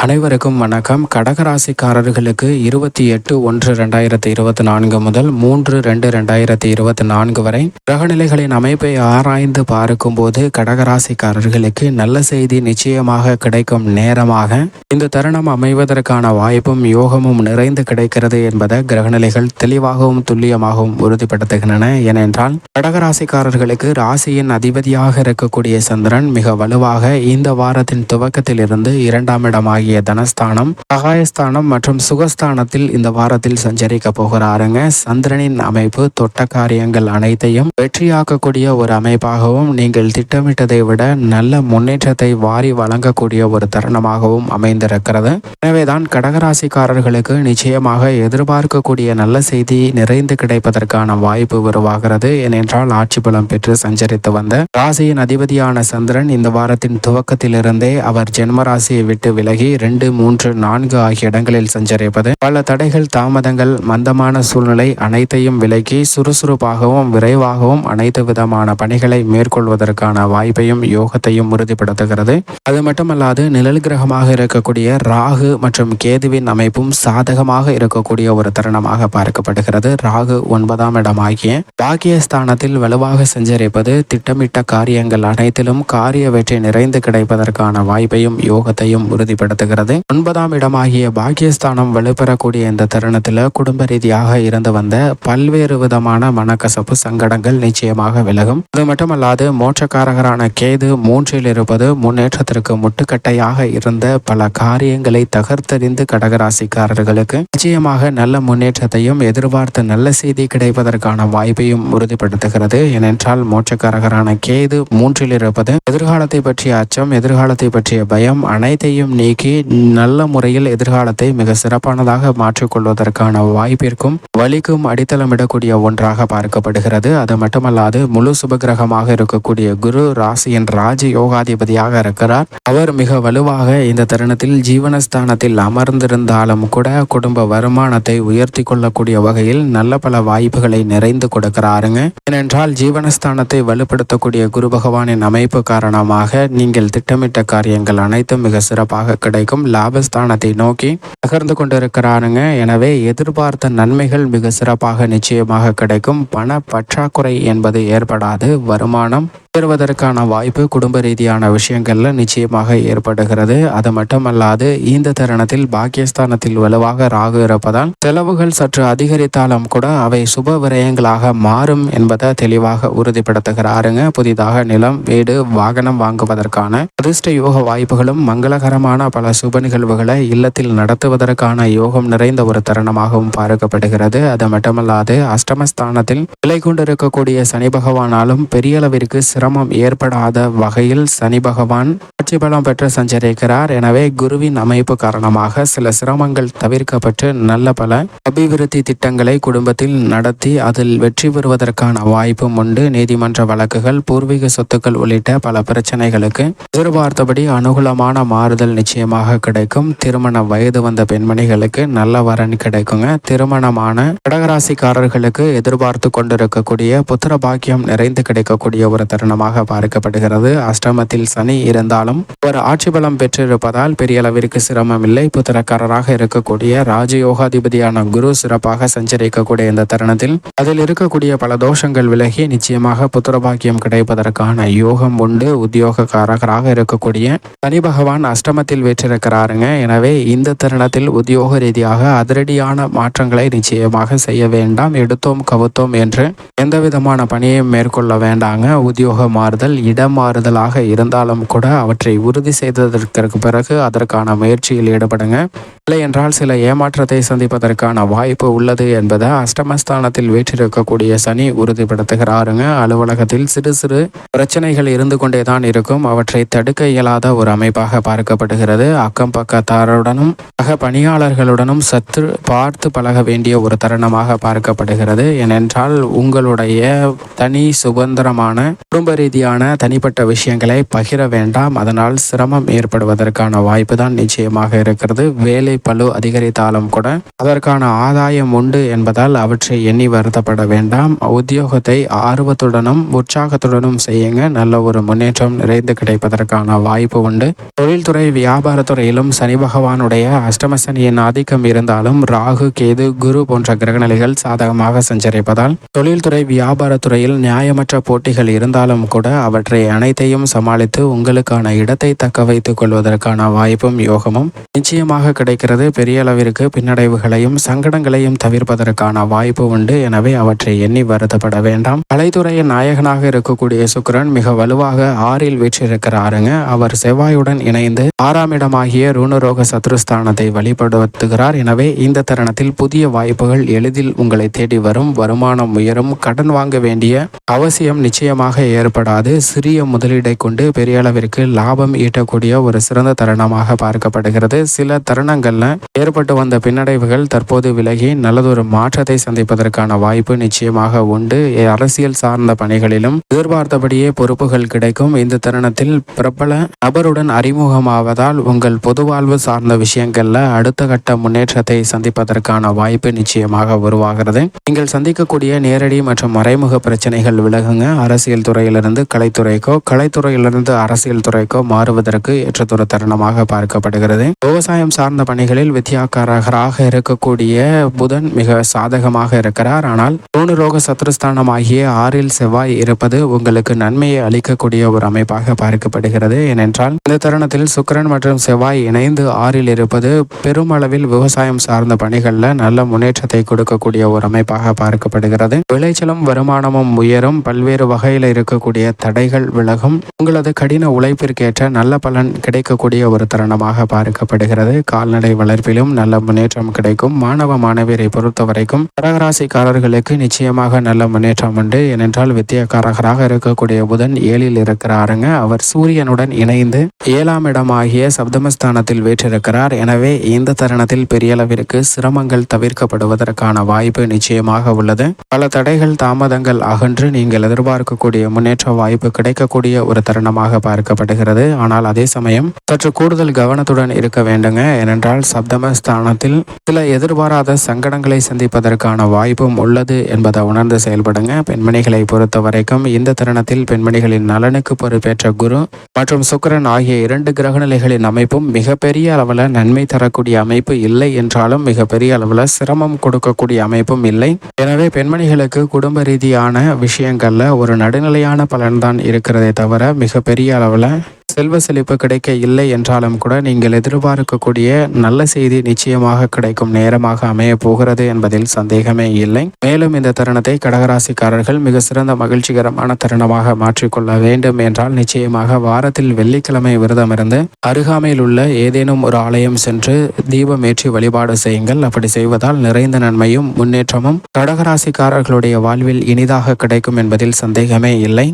அனைவருக்கும் வணக்கம். கடகராசிக்காரர்களுக்கு இருபத்தி எட்டு ஒன்று ரெண்டாயிரத்தி இருபத்தி நான்கு முதல் மூன்று ரெண்டு ரெண்டாயிரத்தி இருபத்தி நான்கு வரை கிரகநிலைகளின் அமைப்பை ஆராய்ந்து பார்க்கும்போது கடகராசிக்காரர்களுக்கு நல்ல செய்தி நிச்சயமாக கிடைக்கும் நேரமாக இந்த தருணம் அமைவதற்கான வாய்ப்பும் யோகமும் நிறைந்து கிடைக்கிறது என்பதை கிரகநிலைகள் தெளிவாகவும் துல்லியமாகவும் உறுதிப்படுத்துகின்றன. ஏனென்றால் கடகராசிக்காரர்களுக்கு ராசியின் அதிபதியாக இருக்கக்கூடிய சந்திரன் மிக வலுவாக இந்த வாரத்தின் துவக்கத்திலிருந்து இரண்டாம் இடமாகி ஆகிய தனஸ்தானம் சகாயஸ்தானம் மற்றும் சுகஸ்தானத்தில் இந்த வாரத்தில் சஞ்சரிக்க போகிறாருங்க. சந்திரனின் அமைப்பு தொட்ட காரியங்கள் அனைத்தையும் வெற்றியாக்கக்கூடிய ஒரு அமைப்பாகவும் நீங்கள் திட்டமிட்டதை விட நல்ல முன்னேற்றத்தை வாரி வழங்கக்கூடிய ஒரு தருணமாகவும் அமைந்திருக்கிறது. எனவேதான் கடகராசிக்காரர்களுக்கு நிச்சயமாக எதிர்பார்க்கக்கூடிய நல்ல செய்தி நிறைந்து கிடைப்பதற்கான வாய்ப்பு உருவாகிறது. ஏனென்றால் ஆட்சி பலம் பெற்று சஞ்சரித்து வந்த ராசியின் அதிபதியான சந்திரன் இந்த வாரத்தின் துவக்கத்திலிருந்தே அவர் ஜென்ம ராசியை விட்டு விலகி ரெண்டு மூன்று நான்கு ஆகிய இடங்களில் சஞ்சரிப்பது. பல தடைகள் தாமதங்கள் மந்தமான சூழ்நிலை அனைத்தையும் விலக்கி சுறுசுறுப்பாகவும் விரைவாகவும் அனைத்து விதமான பணிகளை மேற்கொள்வதற்கான வாய்ப்பையும் யோகத்தையும் உறுதிப்படுத்துகிறது. அது மட்டுமல்லாது நிழல் கிரகமாக இருக்கக்கூடிய ராகு மற்றும் கேதுவின் அமைப்பும் சாதகமாக இருக்கக்கூடிய ஒரு தருணமாக பார்க்கப்படுகிறது. ராகு ஒன்பதாம் இடமாகிய பாக்கியஸ்தானத்தில் வலுவாக சஞ்சரிப்பது திட்டமிட்ட காரியங்கள் அனைத்திலும் காரிய வெற்றி நிறைந்து கிடைப்பதற்கான வாய்ப்பையும் யோகத்தையும் உறுதிப்படுத்துகிறது. ஒன்பதாம் இடமாகிய பாகியஸ்தானம் வலுப்பெறக்கூடிய இந்த தருணத்தில் குடும்ப ரீதியாக இருந்து வந்த பல்வேறு விதமான மனக்கசப்பு சங்கடங்கள் நிச்சயமாக விலகும். அது மட்டுமல்லாது மோட்சக்காரகரான கேது மூன்றில் இருப்பது முன்னேற்றத்திற்கு முட்டுக்கட்டையாக இருந்த பல காரியங்களை தகர்த்தறிந்து கடகராசிக்காரர்களுக்கு நிச்சயமாக நல்ல முன்னேற்றத்தையும் எதிர்பார்த்த நல்ல செய்தி கிடைப்பதற்கான வாய்ப்பையும் உறுதிப்படுத்துகிறது. ஏனென்றால் மோட்சக்காரகரான கேது மூன்றில் இருப்பது எதிர்காலத்தை பற்றிய அச்சம் எதிர்காலத்தை பற்றிய பயம் அனைத்தையும் நீக்கி நல்ல முறையில் எதிர்காலத்தை மிக சிறப்பானதாக மாற்றிக்கொள்வதற்கான வாய்ப்பிற்கும் வலிக்கும் அடித்தளமிடக்கூடிய ஒன்றாக பார்க்கப்படுகிறது. அது மட்டுமல்லாது முழு சுபகிரகமாக இருக்கக்கூடிய குரு ராசியின் ராஜ யோகாதிபதியாக இருக்கிறார். அவர் மிக வலுவாக இந்த தருணத்தில் ஜீவனஸ்தானத்தில் அமர்ந்திருந்தாலும் கூட குடும்ப வருமானத்தை உயர்த்தி கொள்ளக்கூடிய வகையில் நல்ல பல வாய்ப்புகளை நிறைந்து கொடுக்கிறாருங்க. ஏனென்றால் ஜீவனஸ்தானத்தை வலுப்படுத்தக்கூடிய குரு பகவானின் அமைப்பு காரணமாக நீங்கள் திட்டமிட்ட காரியங்கள் அனைத்தும் மிக சிறப்பாக கிடைக்கும் லாபஸ்தானத்தை நோக்கி நகர்ந்து கொண்டிருக்கிறாருங்க எனவே எதிர்பார்த்த நன்மைகள் மிக சிறப்பாக நிச்சயமாக கிடைக்கும். பண பற்றாக்குறை என்பது ஏற்படாது. வருமானம் உயர்வதற்கான வாய்ப்பு குடும்ப ரீதியான விஷயங்கள்ல நிச்சயமாக ஏற்படுகிறது. அது மட்டுமல்லாது இந்த தருணத்தில் பாக்கியஸ்தானத்தில் வலுவாக ராகு இருப்பதால் செலவுகள் சற்று அதிகரித்தாலும் கூட அவை சுப விரயங்களாக மாறும் என்பதை தெளிவாக உறுதிப்படுத்துகிறாருங்க. புதிதாக நிலம் வீடு வாகனம் வாங்குவதற்கான அதிர்ஷ்ட யோக வாய்ப்புகளும் மங்களகரமான பல சுப நிகழ்வுகளை இல்லத்தில் நடத்துவதற்கான யோகம் நிறைந்த ஒரு தருணமாகவும் பார்க்கப்படுகிறது. அது மட்டுமல்லாது அஷ்டமஸ்தானத்தில் விலை கொண்டிருக்கக்கூடிய சனி பகவானாலும் பெரிய அளவிற்கு சிரமம் ஏற்படாத வகையில் சனி பகவான் ஆட்சி பலம் பெற்று சஞ்சரிக்கிறார். எனவே குருவின் அமைப்பு காரணமாக சில சிரமங்கள் தவிர்க்கப்பட்டு நல்ல பல அபிவிருத்தி திட்டங்களை குடும்பத்தில் நடத்தி அதில் வெற்றி பெறுவதற்கான வாய்ப்பும் உண்டு. நீதிமன்ற வழக்குகள் பூர்வீக சொத்துக்கள் உள்ளிட்ட பல பிரச்சனைகளுக்கு எதிர்பார்த்தபடி அனுகூலமான மாறுதல் நிச்சயமாக கிடைக்கும். திருமண வயது வந்த பெண்மணிகளுக்கு நல்ல வரன் கிடைக்குங்க. திருமணமான கடகராசிக்காரர்களுக்கு எதிர்பார்த்து கொண்டிருக்கக்கூடிய புத்திர பாக்கியம் நிறைந்து கிடைக்கக்கூடிய ஒரு தருணம் தருணமாக பார்க்கப்படுகிறது. அஷ்டமத்தில் சனி இருந்தாலும் ஒரு ஆட்சி பலம் பெற்றிருப்பதால் பெரிய அளவிற்கு சிரமம் இல்லை. புத்திரக்காரராக இருக்கக்கூடிய ராஜயோகாதிபதியான குரு சிறப்பாக சஞ்சரிக்கக்கூடிய இந்த தருணத்தில் அதில் இருக்கக்கூடிய பல தோஷங்கள் விலகி நிச்சயமாக புத்திரபாக்கியம் கிடைப்பதற்கான யோகம் உண்டு. உத்தியோகக்காரராக இருக்கக்கூடிய சனி பகவான் அஷ்டமத்தில் வெற்றிருக்கிறாருங்க. எனவே இந்த தருணத்தில் உத்தியோக ரீதியாக அதிரடியான மாற்றங்களை நிச்சயமாக செய்ய வேண்டாம். எடுத்தோம் கவுத்தோம் என்று எந்த விதமான பணியையும் மேற்கொள்ள வேண்டாங்க. உத்தியோக மாறுதல் இடம் மாறுதலாக இருந்தாலும் கூட அவற்றை உறுதி செய்ததற்கு பிறகு அதற்கான முயற்சியில் ஈடுபடுங்க. இல்லை என்றால் சில ஏமாற்றத்தை சந்திப்பதற்கான வாய்ப்பு உள்ளது என்பதை அஷ்டமஸ்தானத்தில் வீற்றிருக்கக்கூடிய சனி உறுதிப்படுத்துகிறாருங்க. அலுவலகத்தில் சிறு சிறு பிரச்சனைகள் இருந்து கொண்டே தான் இருக்கும். அவற்றை தடுக்க இயலாத ஒரு அமைப்பாக பார்க்கப்படுகிறது. அக்கம் பக்கத்தாருடனும் சக பணியாளர்களுடனும் சற்று பார்த்து பழக வேண்டிய ஒரு தருணமாக பார்க்கப்படுகிறது. ஏனென்றால் உங்களுடைய தனி சுதந்திரமான குடும்ப ரீதியான தனிப்பட்ட விஷயங்களை பகிர வேண்டாம். அதனால் சிரமம் ஏற்படுவதற்கான வாய்ப்பு தான் நிச்சயமாக இருக்கிறது. வேலை பழு அதிகரித்தாலும் கூட அதற்கான ஆதாயம் உண்டு என்பதால் அவற்றை எண்ணி வருத்தப்பட வேண்டாம். உத்தியோகத்தை ஆர்வத்துடனும் உற்சாகத்துடனும் செய்யுங்க. நல்ல ஒரு முன்னேற்றம் நிறைந்து கிடைப்பதற்கான வாய்ப்பு உண்டு. தொழில்துறை வியாபாரத்துறையிலும் சனி பகவானுடைய அஷ்டமசனியின் ஆதிக்கம் இருந்தாலும் ராகு கேது குரு போன்ற கிரகநிலைகள் சாதகமாக சஞ்சரிப்பதால் தொழில்துறை வியாபாரத்துறையில் நியாயமற்ற போட்டிகள் இருந்தாலும் கூட அவற்றை அனைத்தையும் சமாளித்து உங்களுக்கான இடத்தை தக்க வைத்துக் கொள்வதற்கான வாய்ப்பும் யோகமும் நிச்சயமாக கிடைக்கிறது பெரிய அளவிற்கு பின்னடைவுகளையும் சங்கடங்களையும் தவிர்ப்பதற்கான வாய்ப்பு உண்டு. எனவே அவற்றை எண்ணி வருத்தப்பட வேண்டாம். கலைத்துறையின் நாயகனாக இருக்கக்கூடிய சுக்கிரன் மிக வலுவாக ஆறில் வீற்றிருக்கிறாருங்க. அவர் செவ்வாயுடன் இணைந்து ஆறாம் இடமாகிய ரூணரோக சத்ருஸ்தானத்தை வழிபடுத்துகிறார். எனவே இந்த தருணத்தில் புதிய வாய்ப்புகள் எளிதில் உங்களை தேடி வரும். வருமானம் உயரும். கடன் வாங்க வேண்டிய அவசியம் நிச்சயமாக ஏற்படாது. சிறிய முதலீடை கொண்டு பெரிய அளவிற்கு லாபம் ஈட்டக்கூடிய ஒரு சிறந்த தருணமாக பார்க்கப்படுகிறது. சில தருணங்கள்ல ஏற்பட்டு வந்த பின்னடைவுகள் தற்போது விலகி நல்லதொரு மாற்றத்தை சந்திப்பதற்கான வாய்ப்பு நிச்சயமாக உண்டு. அரசியல் சார்ந்த பணிகளிலும் எதிர்பார்த்தபடியே பொறுப்புகள் கிடைக்கும். இந்த தருணத்தில் பிரபல நபருடன் அறிமுகமாவதால் உங்கள் பொது வாழ்வு சார்ந்த விஷயங்கள்ல அடுத்த கட்ட முன்னேற்றத்தை சந்திப்பதற்கான வாய்ப்பு நிச்சயமாக உருவாகிறது. நீங்கள் சந்திக்கக்கூடிய நேரடி மற்றும் மறைமுக பிரச்சனைகள் விலகுங்க. அரசியல் துறையிலிருந்து கலைத்துறைக்கோ கலைத்துறையிலிருந்து அரசியல் துறைக்கோ மாறுவதற்கு ஏற்றதொரு தருணமாக பார்க்கப்படுகிறது. விவசாயம் சார்ந்த பணிகள் பணிகளில் வித்தியாக்காரகராக இருக்கக்கூடிய புதன் மிக சாதகமாக இருக்கிறார். ஆனால் ரோக சத்ருஸ்தானமாகிய ஆறில் செவ்வாய் இருப்பது உங்களுக்கு நன்மையை அளிக்கக்கூடிய ஒரு அமைப்பாக பார்க்கப்படுகிறது. ஏனென்றால் இந்த தருணத்தில் சுக்கிரன் மற்றும் செவ்வாய் இணைந்து ஆறில் இருப்பது பெருமளவில் விவசாயம் சார்ந்த பணிகளில் நல்ல முன்னேற்றத்தை கொடுக்கக்கூடிய ஒரு அமைப்பாக பார்க்கப்படுகிறது. விளைச்சலும் வருமானமும் உயரும். பல்வேறு வகையில் இருக்கக்கூடிய தடைகள் விலகும். உங்களது கடின உழைப்பிற்கேற்ற நல்ல பலன் கிடைக்கக்கூடிய ஒரு தருணமாக பார்க்கப்படுகிறது. கால்நடை வளர்ப்பிலும் நல்ல முன்னேற்றம் கிடைக்கும். மாணவ மாணவியரை பொறுத்த வரைக்கும் கடகராசிக்காரர்களுக்கு நிச்சயமாக நல்ல முன்னேற்றம் உண்டு. ஏனென்றால் வித்தியக்காரகராக இருக்கக்கூடிய புதன் ஏழில் இருக்கிறாருங்க. அவர் சூரியனுடன் இணைந்து ஏழாம் இடமாகிய சப்தமஸ்தானத்தில் வீற்றிருக்கிறார். எனவே இந்த தருணத்தில் பெரிய அளவிற்கு சிரமங்கள் தவிர்க்கப்படுவதற்கான வாய்ப்பு நிச்சயமாக உள்ளது. பல தடைகள் தாமதங்கள் அகன்று நீங்கள் எதிர்பார்க்கக்கூடிய முன்னேற்ற வாய்ப்பு கிடைக்கக்கூடிய ஒரு தருணமாக பார்க்கப்படுகிறது. ஆனால் அதே சமயம் சற்று கூடுதல் கவனத்துடன் இருக்க வேண்டுங்க. ஏனென்றால் சப்தமஸ்தானத்தில் சில எதிர்பாராத சங்கடங்களை சந்திப்பதற்கான வாய்ப்பும் உள்ளது என்பதை உணர்ந்து செயல்படுங்க. பெண்மணிகளை பொறுத்த வரைக்கும் இந்த தருணத்தில் பெண்மணிகளின் நலனுக்கு பொறுப்பேற்ற குரு மற்றும் சுக்கிரன் ஆகிய இரண்டு கிரகநிலைகளின் அமைப்பும் மிகப்பெரிய அளவில் நன்மை தரக்கூடிய அமைப்பு இல்லை என்றாலும் மிகப்பெரிய அளவில் சிரமம் கொடுக்கக்கூடிய அமைப்பும் இல்லை. எனவே பெண்மணிகளுக்கு குடும்ப ரீதியான விஷயங்கள்ல ஒரு நடுநிலையான பலன்தான் இருக்கிறதே தவிர மிகப்பெரிய அளவில் செல்வ செழிப்பு கிடைக்க இல்லை என்றாலும் கூட நீங்கள் எதிர்பார்க்கக்கூடிய நல்ல செய்தி நிச்சயமாக கிடைக்கும். நேரமாக அமைய போகிறது என்பதில் சந்தேகமே இல்லை. மேலும் இந்த தருணத்தை கடகராசிக்காரர்கள் மிக சிறந்த மகிழ்ச்சிகரமான தருணமாக மாற்றிக்கொள்ள வேண்டும் என்றால் நிச்சயமாக வாரத்தில் வெள்ளிக்கிழமை விரதம் இருந்து அருகாமையில் உள்ள ஏதேனும் ஒரு ஆலயம் சென்று தீபம் ஏற்றி வழிபாடு செய்யுங்கள். அப்படி செய்வதால் நிறைந்த நன்மையும் முன்னேற்றமும் கடகராசிக்காரர்களுடைய வாழ்வில் இனிதாக கிடைக்கும் என்பதில் சந்தேகமே இல்லை.